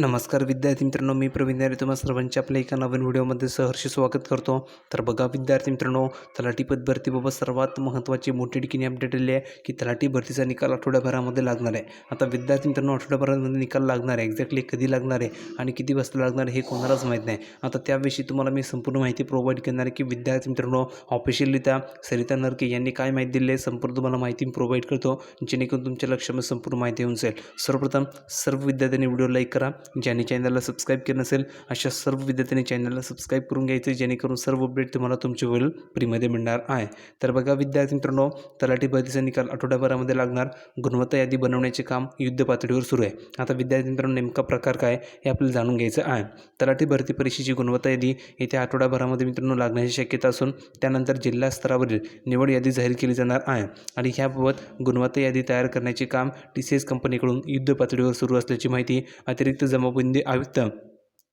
नमस्कार विद्यार्थी मित्रांनो मी प्रवीण दारे तुम्हा सर्वांच्या आपल्या एका नवीन व्हिडिओमध्ये सहर्ष स्वागत करतो. तर बघा विद्यार्थी मित्रांनो तलाठी पद भरतीबाबत सर्वात महत्त्वाची मोठी ठिकाणी अपडेट आली आहे की तलाठी भरतीचा निकाल आठवड्याभरामध्ये लागणार आहे. आता विद्यार्थी मित्रांनो आठवड्याभरामध्ये निकाल लागणार आहे. एक्झॅक्टली कधी लागणार आहे आणि किती वाजता लागणार आहे हे कोणालाच माहीत नाही. आता त्याविषयी तुम्हाला मी संपूर्ण माहिती प्रोव्हाइड करणार आहे की विद्यार्थी मित्रांनो ऑफिशियलित्या सरिता नरके यांनी काय माहिती दिली आहे संपूर्ण तुम्हाला माहिती प्रोव्हाइड करतो. जेणेकरून तुमच्या लक्षामध्ये संपूर्ण माहिती होऊन जाईल. सर्वप्रथम सर्व विद्यार्थ्यांनी व्हिडिओ लाईक करा. ज्यांनी चॅनलला सबस्क्राईब केलं नसेल अशा सर्व विद्यार्थ्यांनी चॅनलला सबस्क्राईब करून घ्यायचं जेणेकरून सर्व अपडेट तुम्हाला तुमच्या वेळ फ्रीमध्ये मिळणार आहे. तर बघा विद्यार्थी मित्रांनो तलाठी भरतीचा निकाल आठवड्याभरामध्ये लागणार. गुणवत्ता यादी बनवण्याचे काम युद्ध पातळीवर सुरू आहे. आता विद्यार्थी मित्रांनो नेमका प्रकार काय हे आपल्याला जाणून घ्यायचं आहे. तलाठी भरती परीक्षेची गुणवत्ता यादी येत्या आठवड्याभरामध्ये मित्रांनो लागण्याची शक्यता असून त्यानंतर जिल्हा स्तरावरील निवड यादी जाहीर केली जाणार आहे. आणि ह्याबाबत गुणवत्ता यादी तयार करण्याचे काम टी सी एस कंपनीकडून युद्ध पातळीवर सुरू असल्याची माहिती अतिरिक्त जमाबंदी आयुक्त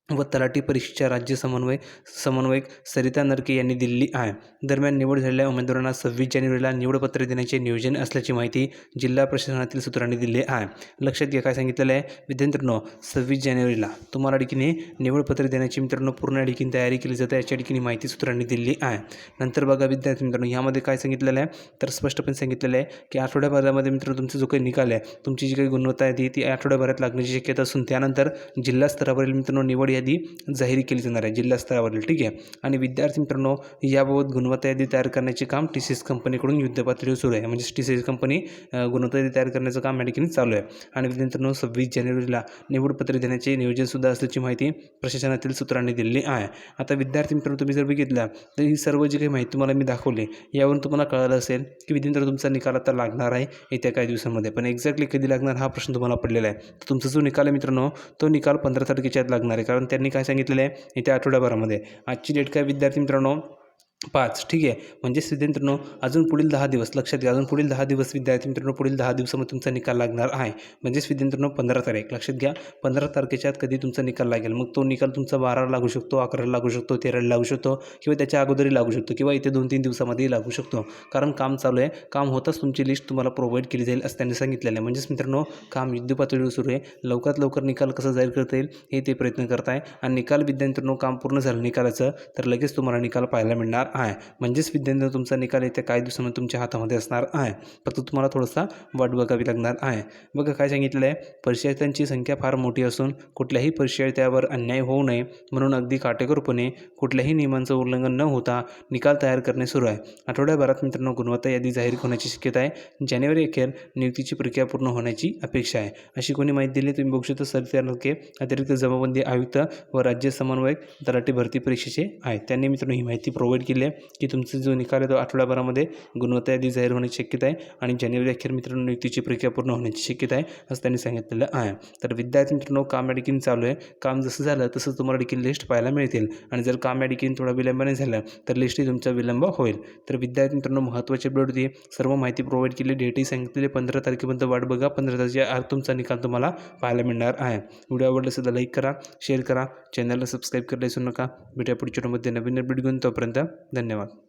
व तलाठी परीक्षेच्या राज्य समन्वय समन्वयक सरिता नरके यांनी दिलेली आहे. दरम्यान निवड झालेल्या उमेदवारांना सव्वीस जानेवारीला निवडपत्र देण्याचे नियोजन असल्याची माहिती जिल्हा प्रशासनातील सूत्रांनी दिली आहे. लक्षात घ्या काय सांगितलेलं आहे? विद्यार्थ्यांनो सव्वीस जानेवारीला तुम्हाला ठिकाणी निवडपत्र देण्याची मित्रांनो पूर्ण ठिकाणी तयारी केली जाते याच्या ठिकाणी माहिती सूत्रांनी दिली आहे. नंतर बघा विद्यार्थी मित्रांनो यामध्ये काय सांगितलेलं आहे? तर स्पष्टपणे सांगितलेलं आहे की आठवड्याभरामध्ये मित्रांनो तुमचा जो काही निकाल आहे तुमची जी काही गुणवत्ता आहे ती ती आठवड्याभरात लागण्याची शक्यता असून त्यानंतर जिल्हा स्तरावरील मित्रांनो निवड यादी जाहीर केली जाणार आहे. जिल्हास्तरावरील ठीक आहे? आणि विद्यार्थी मित्रांनो याबाबत गुणवत्ता यादी तयार करण्याचे काम टी सी एस कंपनीकडून युद्धपातळीवर सुरू आहे. म्हणजे टी सी एस कंपनी गुणवत्ता यादी तयार करण्याचं काम या ठिकाणी चालू आहे. आणि मित्रांनो सव्वीस जानेवारीला निवडपत्र देण्याचे नियोजनसुद्धा असल्याची माहिती प्रशासनातील सूत्रांनी दिलेली आहे. आता विद्यार्थी मित्रांनो तुम्ही जर बघितलं तर ही सर्व जी काही माहिती तुम्हाला मी दाखवली यावरून तुम्हाला कळलं असेल की विद्यार्थी तुमचा निकाल आता लागणार आहे येत्या काही दिवसांमध्ये. पण एक्झॅक्टली कधी लागणार हा प्रश्न तुम्हाला पडलेला आहे. तर तुमचा जो निकाल आहे मित्रांनो तो निकाल पंधरा तारखेच्या आत लागणार आहे. कारण त्यांनी काय सांगितलेलं आहे? येत्या आठवड्याभरामध्ये. आजची डेट काय विद्यार्थी मित्रांनो? पाच. ठीक आहे. म्हणजेच विद्यार्थ्यांनो अजून पुढील दहा दिवस लक्षात घ्या अजून पुढील दहा दिवस विद्यार्थी मित्रांनो पुढील दहा दिवसामध्ये तुमचा निकाल लागणार आहे. म्हणजेच विद्यार्थ्यांनो पंधरा तारीख लक्षात घ्या. पंधरा तारखेच्या आत कधी तुमचा निकाल लागेल? मग तो निकाल तुमचा बाराला लागू शकतो अकराला लागू शकतो तेराला लागू शकतो किंवा त्याच्या अगोदरही लागू शकतो किंवा इथे दोन तीन दिवसामध्येही लागू शकतो. कारण काम चालू आहे. काम होताच तुमची लिस्ट तुम्हाला प्रोव्हाइड केली जाईल असं त्यांनी सांगितलेलं आहे. म्हणजेच मित्रांनो काम युद्ध पातळीवर सुरू आहे. लवकरात लवकर निकाल कसा जाहीर करता येईल हे ते प्रयत्न करत आहे आणि निकाल विद्यार्थ्यांनो काम पूर्ण झालं निकालाचं तर लगेच तुम्हाला निकाल पाहायला मिळणार. आहे. म्हणजेच विद्यार्थ्यांनो तुमचा निकाल येत्या काही दिवसामध्ये तुमच्या हातामध्ये असणार आहे. फक्त तुम्हाला थोडासा वाट बघावी लागणार आहे. बघा काय सांगितलं आहे? परीक्षार्थ्यांची संख्या फार मोठी असून कुठल्याही परीक्षार्थ्यावर अन्याय होऊ नये म्हणून अगदी काटेकोरपणे कुठल्याही नियमांचं उल्लंघन न होता निकाल तयार करणे सुरू आहे. आठवड्याभरात मित्रांनो गुणवत्ता यादी जाहीर होण्याची शक्यता आहे. जानेवारी अखेर नियुक्तीची प्रक्रिया पूर्ण होण्याची अपेक्षा आहे. अशी कोणी माहिती दिली तुम्ही बघू शकता सर नरके अतिरिक्त जमाबंदी आयुक्त व राज्य समन्वयक तलाठी भरती परीक्षेचे आहेत. त्यांनी मित्रांनो ही माहिती प्रोव्हाइड केली. दिले की तुमचा जो निकाल आहे तो आठवड्याभरामध्ये गुणवत्ता यादी जाहीर होण्याची शक्यता आहे आणि जानेवारी अखेर मित्रांनो नियुक्तीची प्रक्रिया पूर्ण होण्याची शक्यता आहे असं त्यांनी सांगितलेलं आहे. तर विद्यार्थी मित्रांनो काम या डिकीन चालू आहे. काम जसं झालं तसं तुम्हाला देखील लिस्ट पाहायला मिळतील. आणि जर काम या डिकीन थोडा विलंबाने झाला तर लिस्टही तुमचा विलंब होईल. तर विद्यार्थी मित्रांनो महत्त्वाची अपडेट होती. सर्व माहिती प्रोव्हाइड केली. डेटही सांगितलेली पंधरा तारखेपर्यंत वाट बघा. पंधरा तारखेच्या आत तुमचा निकाल तुम्हाला पाहायला मिळणार आहे. व्हिडिओ आवडला सुद्धा लाईक करा शेअर करा. चॅनलला सबस्क्राईब करायला विसरू नका. भेटूया पुढच्या व्हिडिओमध्ये नवीन अपडेट घेऊन तोपर्यंत धन्यवाद.